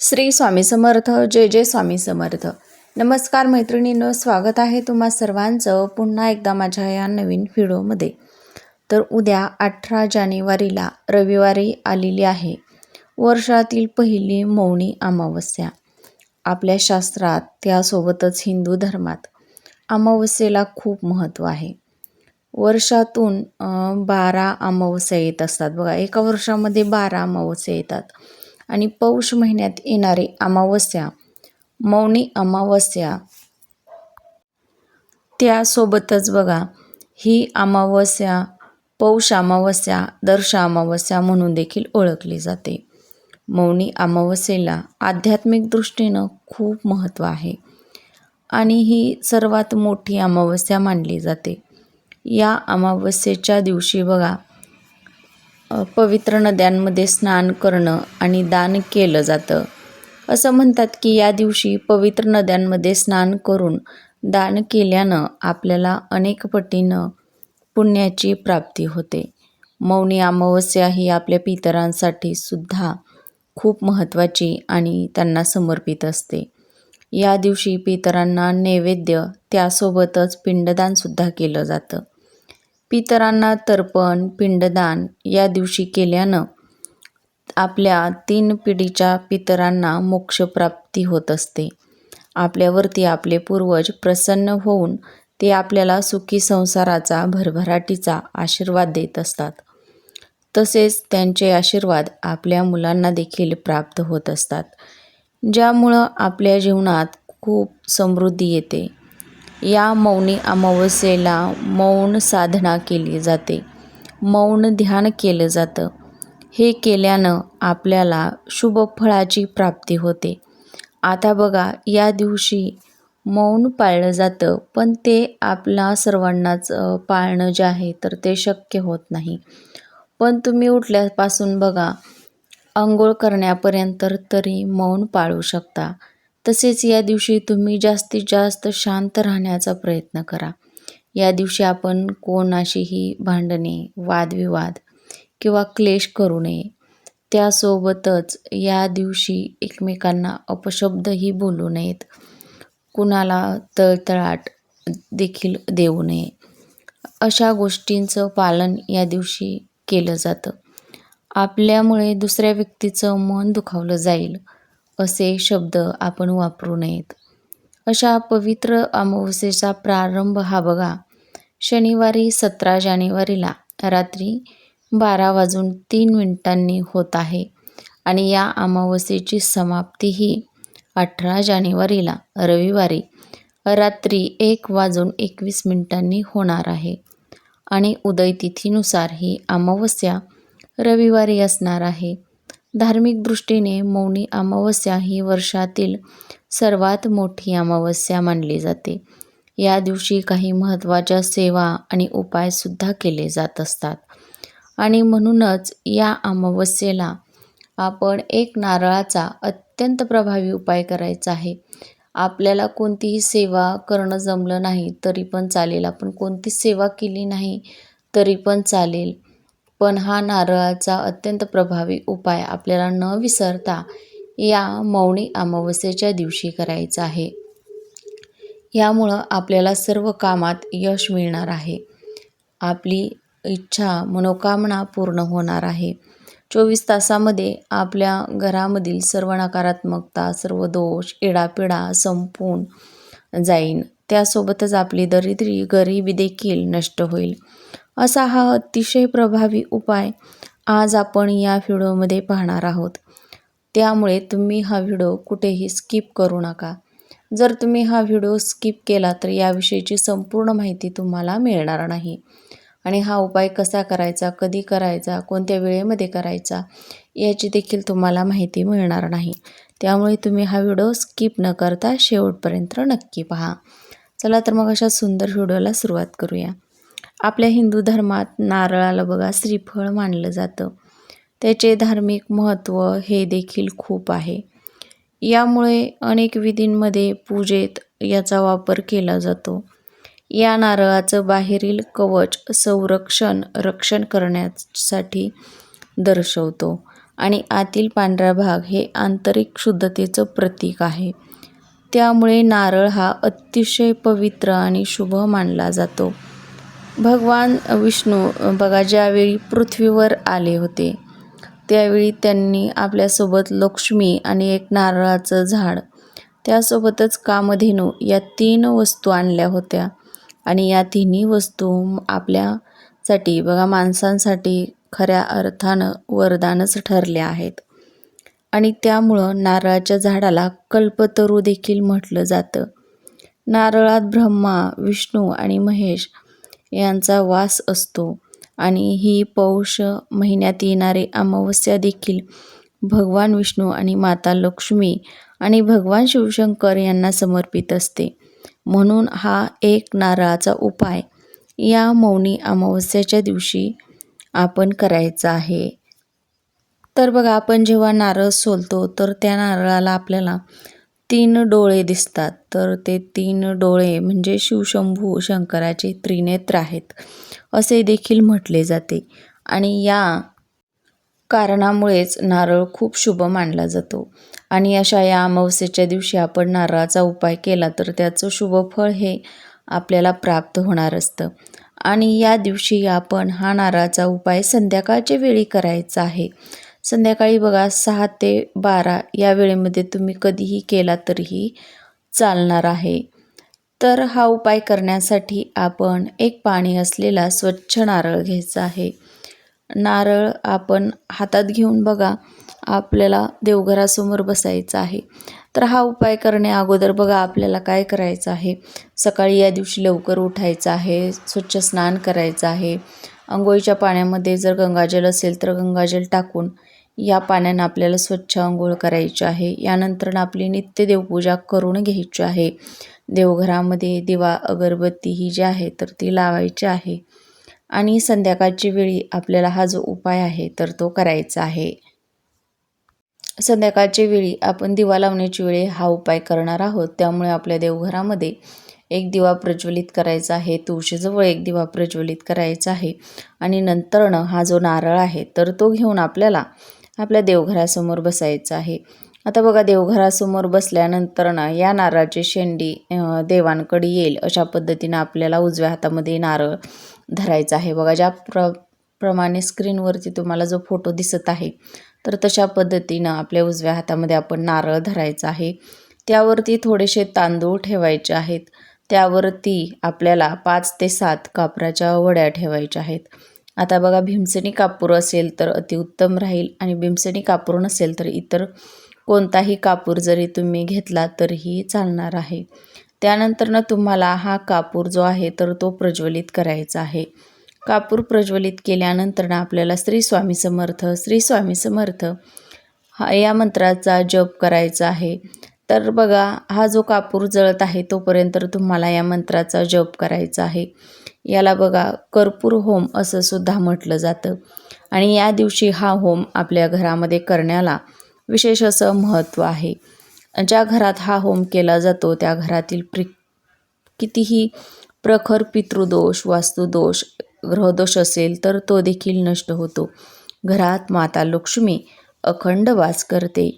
श्री स्वामी समर्थ जय जय स्वामी समर्थ. नमस्कार मैत्रिणींनो स्वागत आहे तुम्हा सर्वांचं पुन्हा एकदा माझ्या या नवीन व्हिडिओमध्ये. तर उद्या अठरा जानेवारीला रविवारी आलेली आहे. वर्षातील पहिली मौनी अमावस्या. आपल्या शास्त्रात त्यासोबतच हिंदू धर्मात अमावस्येला खूप महत्त्व आहे. वर्षातून बारा अमावस्या येत असतात. बघा एका वर्षामध्ये बारा अमावस्या येतात. आणि पौष महिन्यात येणारी अमावस्या मौनी अमावस्या. त्यासोबतच बघा ही अमावस्या पौष अमावस्या दर्श अमावस्या म्हणून देखील ओळखली जाते. मौनी अमावस्येला आध्यात्मिक दृष्टीनं खूप महत्त्व आहे आणि ही सर्वात मोठी अमावस्या मानली जाते. या अमावस्येच्या दिवशी बघा पवित्र नद्यांमध्ये स्नान करणं आणि दान केलं जातं. असं म्हणतात की या दिवशी पवित्र नद्यांमध्ये स्नान करून दान केल्यानं आपल्याला अनेक पटीनं पुण्याची प्राप्ती होते. मौनी अमावस्या ही आपल्या पितरांसाठी सुद्धा खूप महत्त्वाची आणि त्यांना समर्पित असते. या दिवशी पितरांना नैवेद्य त्यासोबतच पिंडदानसुद्धा केलं जातं. पितरांना तर्पण पिंडदान या दिवशी केल्यानं आपल्या तीन पिढीच्या पितरांना मोक्षप्राप्ती होत असते. आपल्यावरती आपले पूर्वज प्रसन्न होऊन ते आपल्याला सुखी संसाराचा भरभराटीचा आशीर्वाद देत असतात. तसेच त्यांचे आशीर्वाद आपल्या मुलांना देखील प्राप्त होत असतात ज्यामुळं आपल्या जीवनात खूप समृद्धी येते. या मौनी अमावस्येला मौन साधना केली जाते. मौन ध्यान केलं जातं. हे केल्यानं आपल्याला शुभ फळाची प्राप्ती होते. आता बघा या दिवशी मौन पाळलं जातं पण ते आपला सर्वांनाच पाळणं जे आहे तर ते शक्य होत नाही. पण तुम्ही उठल्यापासून बघा अंघोळ करण्यापर्यंत तरी मौन पाळू शकता. तसेच या दिवशी तुम्ही जास्तीत जास्त शांत राहण्याचा प्रयत्न करा. या दिवशी आपण कोणाशीही भांडणे वादविवाद किंवा क्लेश करू नये. त्यासोबतच या दिवशी एकमेकांना अपशब्दही बोलू नयेत. कुणाला तळतळाट देखील देऊ नये. अशा गोष्टींचं पालन या दिवशी केलं जातं. आपल्यामुळे दुसऱ्या व्यक्तीचं मन दुखावलं जाईल. असे शब्द आपण वापरू नयेत. अशा पवित्र अमावस्येचा प्रारंभ हा बघा. शनिवारी सतरा जानेवारीला रात्री बारा वाजून तीन मिनिटांनी होत आहे आणि या अमावस्येची समाप्ती ही अठरा जानेवारीला रविवारी रात्री एक वाजून एकवीस मिनिटांनी होणार आहे आणि उदय तिथीनुसार ही अमावस्या रविवारी असणार आहे. धार्मिक दृष्टीने मौनी अमावस्या ही वर्षातील सर्वात मोठी अमावस्या मानली जाते. या दिवशी काही महत्त्वाच्या सेवा आणि उपायसुद्धा केले जात असतात. आणि म्हणूनच या अमावस्येला आपण एक नारळाचा अत्यंत प्रभावी उपाय करायचा आहे. आपल्याला कोणतीही सेवा करणं जमलं नाही तरी पण चालेल. आपण कोणतीच सेवा केली नाही तरी पण चालेल. पण हा नारळाचा अत्यंत प्रभावी उपाय आपल्याला न विसरता या मौनी अमावस्येच्या दिवशी करायचा आहे. यामुळं आपल्याला सर्व कामात यश मिळणार आहे. आपली इच्छा मनोकामना पूर्ण होणार आहे. चोवीस तासामध्ये आपल्या घरामधील सर्व नकारात्मकता सर्व दोष इडापिडा संपून जाईन. त्यासोबतच आपली दरिद्री गरिबी देखील नष्ट होईल. असा हा अतिशय प्रभावी उपाय आज आपण या व्हिडिओमध्ये पाहणार आहोत. त्यामुळे तुम्ही हा व्हिडिओ कुठेही स्किप करू नका. जर तुम्ही हा व्हिडिओ स्किप केला तर याविषयीची संपूर्ण माहिती तुम्हाला मिळणार नाही. आणि हा उपाय कसा करायचा कधी करायचा कोणत्या वेळेमध्ये करायचा याची देखील तुम्हाला माहिती मिळणार नाही. त्यामुळे तुम्ही हा व्हिडिओ स्किप न करता शेवटपर्यंत नक्की पहा. चला तर मग अशा सुंदर व्हिडिओला सुरुवात करूया. आपल्या हिंदू धर्मात नारळाला बघा श्रीफळ मानलं जातं. त्याचे धार्मिक महत्त्व हे देखील खूप आहे. यामुळे अनेक विधींमध्ये पूजेत याचा वापर केला जातो. या नारळाचं बाहेरील कवच संरक्षण रक्षण करण्यासाठी दर्शवतो आणि आतील पांढरा भाग हे आंतरिक शुद्धतेचं प्रतीक आहे. त्यामुळे नारळ हा अतिशय पवित्र आणि शुभ मानला जातो. भगवान विष्णू बघा ज्यावेळी पृथ्वीवर आले होते त्यावेळी त्यांनी आपल्यासोबत लक्ष्मी आणि एक नारळाचं झाड त्यासोबतच कामधेनू या तीन वस्तू आणल्या होत्या. आणि या तिन्ही वस्तू आपल्यासाठी बघा माणसांसाठी खऱ्या अर्थानं वरदानच ठरल्या आहेत. आणि त्यामुळं नारळाच्या झाडाला कल्पतरू देखील म्हटलं जातं. नारळात ब्रह्मा विष्णू आणि महेश यांचा वास असतो. आणि ही पौष महिन्यात येणारे अमावस्या देखील भगवान विष्णू आणि माता लक्ष्मी आणि भगवान शिवशंकर यांना समर्पित असते. म्हणून हा एक नारळाचा उपाय या मौनी अमावस्याच्या दिवशी आपण करायचा आहे. तर बघा आपण जेव्हा नारळ सोलतो तर त्या नारळाला आपल्याला तीन डोळे दिसतात. तर ते तीन डोळे म्हणजे शिवशंभू शंकराचे त्रिनेत्र आहेत असे देखील म्हटले जाते. आणि या कारणामुळेच नारळ खूप शुभ मानला जातो. आणि अशा या अमावस्येच्या दिवशी आपण नारळाचा उपाय केला तर त्याचं शुभ फळ हे आपल्याला प्राप्त होणार असतं. आणि या दिवशी आपण हा नारळाचा उपाय संध्याकाळच्या वेळी करायचा आहे. संध्याकाळी बघा सहा ते बारा या वेळेमध्ये तुम्ही कधीही केला तरीही चालणार आहे. तर हा उपाय करण्यासाठी आपण एक पाणी असलेला स्वच्छ नारळ घ्यायचा आहे. नारळ आपण हातात घेऊन बघा आपल्याला देवघरासमोर बसायचं आहे. तर हा उपाय करण्या अगोदर बघा आपल्याला काय करायचं आहे. सकाळी या दिवशी लवकर उठायचं आहे स्वच्छ स्नान करायचं आहे. अंघोळीच्या पाण्यामध्ये जर गंगाजल असेल तर गंगाजल टाकून या पाण्यानं आपल्याला स्वच्छ अंघोळ करायची आहे. यानंतर आपली नित्य देवपूजा करून घ्यायची आहे. देवघरामध्ये दिवा अगरबत्ती ही जी आहे तर ती लावायची आहे. आणि संध्याकाळची वेळी आपल्याला हा जो उपाय आहे तर तो करायचा आहे. संध्याकाळच्या वेळी आपण दिवा लावण्याची वेळी हा उपाय करणार आहोत. त्यामुळे आपल्या देवघरामध्ये एक दिवा प्रज्वलित करायचा आहे तुळशीजवळ एक दिवा प्रज्वलित करायचा आहे. आणि नंतरनं हा जो नारळ आहे तर तो घेऊन आपल्याला आपल्या देवघरासमोर बसायचा आहे. आता बघा देवघरासमोर बसल्यानंतर ना या नारळाची शेंडी देवांकडे येईल अशा पद्धतीनं आपल्याला उजव्या हातामध्ये नारळ धरायचा आहे. बघा ज्या प्र प्रमाणे स्क्रीनवरती तुम्हाला जो फोटो दिसत आहे तर तशा पद्धतीनं आपल्या उजव्या हातामध्ये आपण नारळ धरायचा आहे. त्यावरती थोडेसे तांदूळ ठेवायचे आहेत. त्यावरती आपल्याला पाच ते सात कापराच्या वड्या ठेवायच्या आहेत. आता बघा भीमसेनी कापूर असेल तर अतिउत्तम राहील आणि भीमसेनी कापूर नसेल तर इतर कोणताही कापूर जरी तुम्ही घेतला तरीही चालणार आहे. त्यानंतरनं तुम्हाला हा कापूर जो आहे तर तो प्रज्वलित करायचा आहे. कापूर प्रज्वलित केल्यानंतर आपल्याला श्री स्वामी समर्थ श्री स्वामी समर्थ हा या मंत्राचा जप करायचा आहे. तर बघा हा जो कापूर जळत आहे तोपर्यंत तुम्हाला या मंत्राचा जप करायचा आहे. याला बघा कर्पूर होम असं सुद्धा म्हटलं जातं. आणि या दिवशी हा होम आपल्या घरामध्ये करण्याला विशेष असं महत्त्व आहे. ज्या घरात हा होम केला जातो त्या घरातील प्रि कितीही प्रखर पितृदोष वास्तुदोष ग्रहदोष असेल तर तो देखील नष्ट होतो. घरात माता लक्ष्मी अखंड वास करते.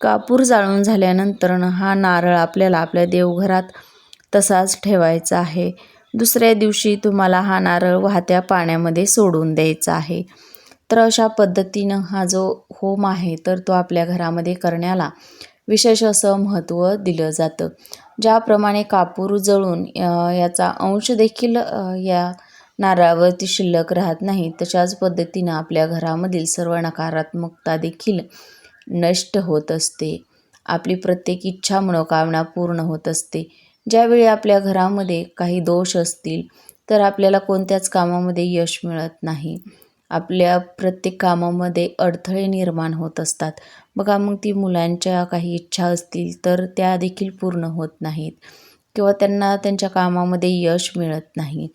कापूर जाळून झाल्यानंतर हा नारळ आपल्याला आपल्या देवघरात तसाच ठेवायचा आहे. दुसऱ्या दिवशी तुम्हाला हा नारळ वाहत्या पाण्यामध्ये सोडून द्यायचा आहे. तर अशा पद्धतीनं हा जो होम आहे तर तो आपल्या घरामध्ये करण्याला विशेष असं महत्त्व दिलं जातं. ज्याप्रमाणे कापूर जळून याचा अंश देखील या नारळावरती शिल्लक राहत नाही तशाच पद्धतीनं आपल्या घरामधील सर्व नकारात्मकता देखील नष्ट होत असते. आपली प्रत्येक इच्छा मनोकामना पूर्ण होत असते. ज्यावेळी आपल्या घरामध्ये काही दोष असतील तर आपल्याला कोणत्याच कामामध्ये यश मिळत नाही. आपल्या प्रत्येक कामामध्ये अडथळे निर्माण होत असतात. बघा मग ती मुलांच्या काही इच्छा असतील तर त्या देखील पूर्ण होत नाहीत. किंवा त्यांना त्यांच्या कामामध्ये यश मिळत नाही.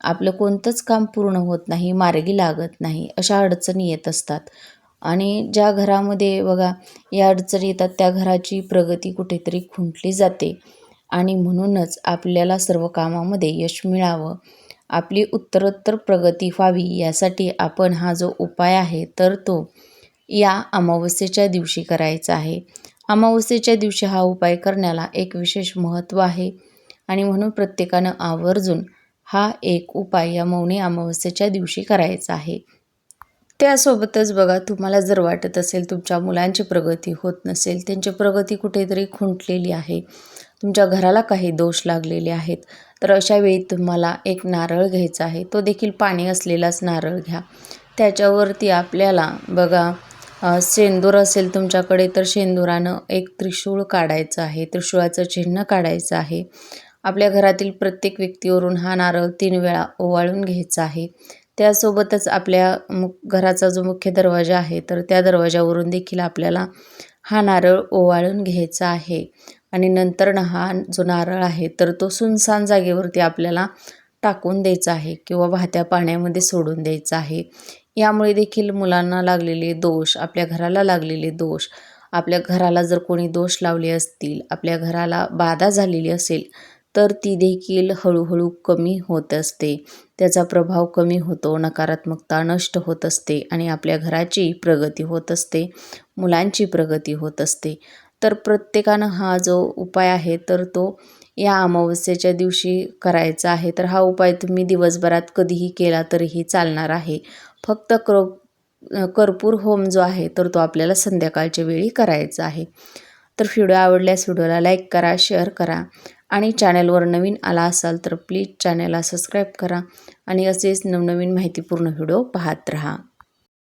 आपलं कोणतंच काम पूर्ण होत नाही मार्गी लागत नाही अशा अडचणी येत असतात. आणि ज्या घरामध्ये बघा या अडचणी येतात त्या घराची प्रगती कुठेतरी खुंटली जाते. आणि म्हणूनच आपल्याला सर्व कामामध्ये यश मिळावं. आपली उत्तरोत्तर प्रगती व्हावी यासाठी आपण हा जो उपाय आहे तर तो या अमावस्येच्या दिवशी करायचा आहे. अमावस्येच्या दिवशी हा उपाय करण्याला एक विशेष महत्त्व आहे. आणि म्हणून प्रत्येकानं आवर्जून हा एक उपाय या मौनी अमावस्येच्या दिवशी करायचा आहे. त्यासोबतच बघा तुम्हाला जर वाटत असेल तुमच्या मुलांची प्रगती होत नसेल त्यांची प्रगती कुठेतरी खुंटलेली आहे तुमच्या घराला काही दोष लागलेले आहेत तर अशा वेळी तुम्हाला एक नारळ घ्यायचा आहे. तो देखील पाणी असलेलाच नारळ घ्या. त्याच्यावरती आपल्याला बघा सेंदूर शेंदूर असेल तुमच्याकडे तर शेंदुरानं एक त्रिशूळ काढायचं आहे त्रिशूळाचं चिन्ह काढायचं आहे. आपल्या घरातील प्रत्येक व्यक्तीवरून हा नारळ तीन वेळा ओवाळून घ्यायचा आहे. त्यासोबतच आपल्या मु घराचा जो मुख्य दरवाजा आहे तर त्या दरवाजावरून देखील आपल्याला हा नारळ ओवाळून घ्यायचा आहे. आणि नंतर हा जो नारळ आहे तर तो सुनसान जागेवरती आपल्याला टाकून द्यायचा आहे किंवा वाहत्या पाण्यामध्ये सोडून द्यायचा आहे. यामुळे देखील मुलांना लागलेले दोष आपल्या घराला लागलेले दोष आपल्या घराला जर कोणी दोष लावले असतील आपल्या घराला बाधा झालेली असेल तर ती देखील हळूहळू कमी होत असते. त्याचा प्रभाव कमी होतो नकारात्मकता नष्ट होत असते आणि आपल्या घराची प्रगती होत असते मुलांची प्रगती होत असते. तर प्रत्येकानं हा जो उपाय आहे तर तो या अमावस्येच्या दिवशी करायचा आहे. तर हा उपाय तुम्ही दिवसभरात कधीही केला तरीही चालणार आहे. फक्त क्र कर्पूर होम जो आहे तर तो आपल्याला संध्याकाळच्या वेळी करायचा आहे. तर व्हिडिओ आवडल्यास व्हिडिओला लाईक करा शेअर करा आणि चॅनलवर नवीन आला असाल तर प्लीज चॅनलला सबस्क्राईब करा आणि असेच नवनवीन माहितीपूर्ण व्हिडिओ पाहत राहा.